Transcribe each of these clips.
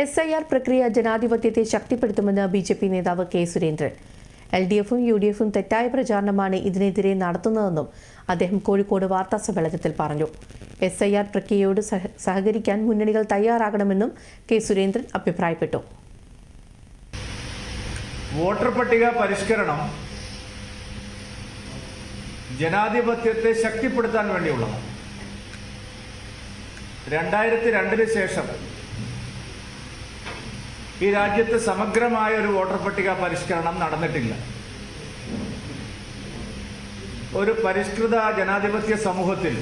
S I R പ്രക്രിയ ജനാധിപത്യത്തെ ശക്തിപ്പെടുത്തുമെന്ന് ബി ജെ പി നേതാവ് കെ സുരേന്ദ്രൻ. എൽ ഡി എഫും യു ഡി എഫും തെറ്റായ പ്രചാരണമാണ് ഇതിനെതിരെ നടത്തുന്നതെന്നും അദ്ദേഹം കോഴിക്കോട് വാർത്താ സമ്മേളനത്തിൽ പറഞ്ഞു. എസ് ഐ ആർ പ്രക്രിയയോട് സഹകരിക്കാൻ മുന്നണികൾ തയ്യാറാകണമെന്നും കെ സുരേന്ദ്രൻ അഭിപ്രായപ്പെട്ടു. വോട്ടർ പട്ടിക പരിഷ്കരണം ജനാധിപത്യത്തെ ശക്തിപ്പെടുത്താൻ വേണ്ടിയുള്ളതാണ്. രണ്ടായിരത്തി രണ്ടിന് ശേഷം ഈ രാജ്യത്ത് സമഗ്രമായ ഒരു വോട്ടർ പട്ടിക പരിഷ്കരണം നടന്നിട്ടില്ല ഒരു പരിഷ്കൃത ജനാധിപത്യ സമൂഹത്തിൽ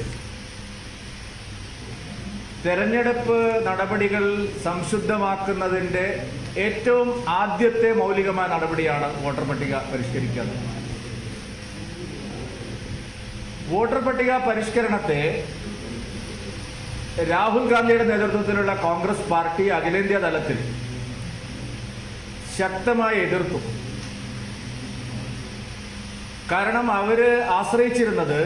തെരഞ്ഞെടുപ്പ് നടപടികൾ സംശുദ്ധമാക്കുന്നതിന്റെ ഏറ്റവും ആദ്യത്തെ മൗലികമായ നടപടിയാണ് വോട്ടർ പട്ടിക പരിഷ്കരിക്കുക എന്നുള്ളത്. വോട്ടർ പട്ടിക പരിഷ്കരണത്തെ രാഹുൽ ഗാന്ധിയുടെ നേതൃത്വത്തിലുള്ള കോൺഗ്രസ് പാർട്ടി അഖിലേന്ത്യാ തലത്തിൽ ശക്തമായി എതിർത്തു കാരണം അവർ ആശ്രയിച്ചിരുന്നത്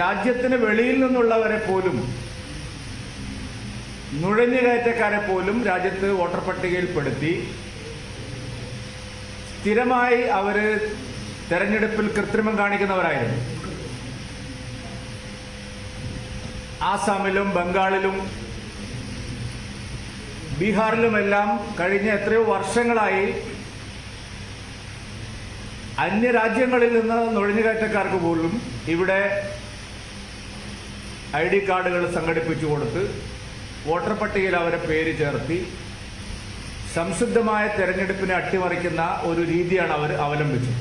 രാജ്യത്തിന് വെളിയിൽ നിന്നുള്ളവരെ പോലും നുഴഞ്ഞുകയറ്റക്കാരെ പോലും രാജ്യത്ത് വോട്ടർ പട്ടികയിൽപ്പെടുത്തി സ്ഥിരമായി അവർ തെരഞ്ഞെടുപ്പിൽ കൃത്രിമം കാണിക്കുന്നവരായിരുന്നു. ആസാമിലും ബംഗാളിലും ബീഹാറിലുമെല്ലാം കഴിഞ്ഞ എത്രയോ വർഷങ്ങളായി അന്യരാജ്യങ്ങളിൽ നിന്ന് നുഴഞ്ഞുകയറ്റക്കാർക്ക് പോലും ഇവിടെ ഐ ഡി കാർഡുകൾ സംഘടിപ്പിച്ചു കൊടുത്ത് വോട്ടർ പട്ടികയിൽ അവരെ പേര് ചേർത്തി സംശുദ്ധമായ തെരഞ്ഞെടുപ്പിനെ അട്ടിമറിക്കുന്ന ഒരു രീതിയാണ് അവർ അവലംബിച്ചത്.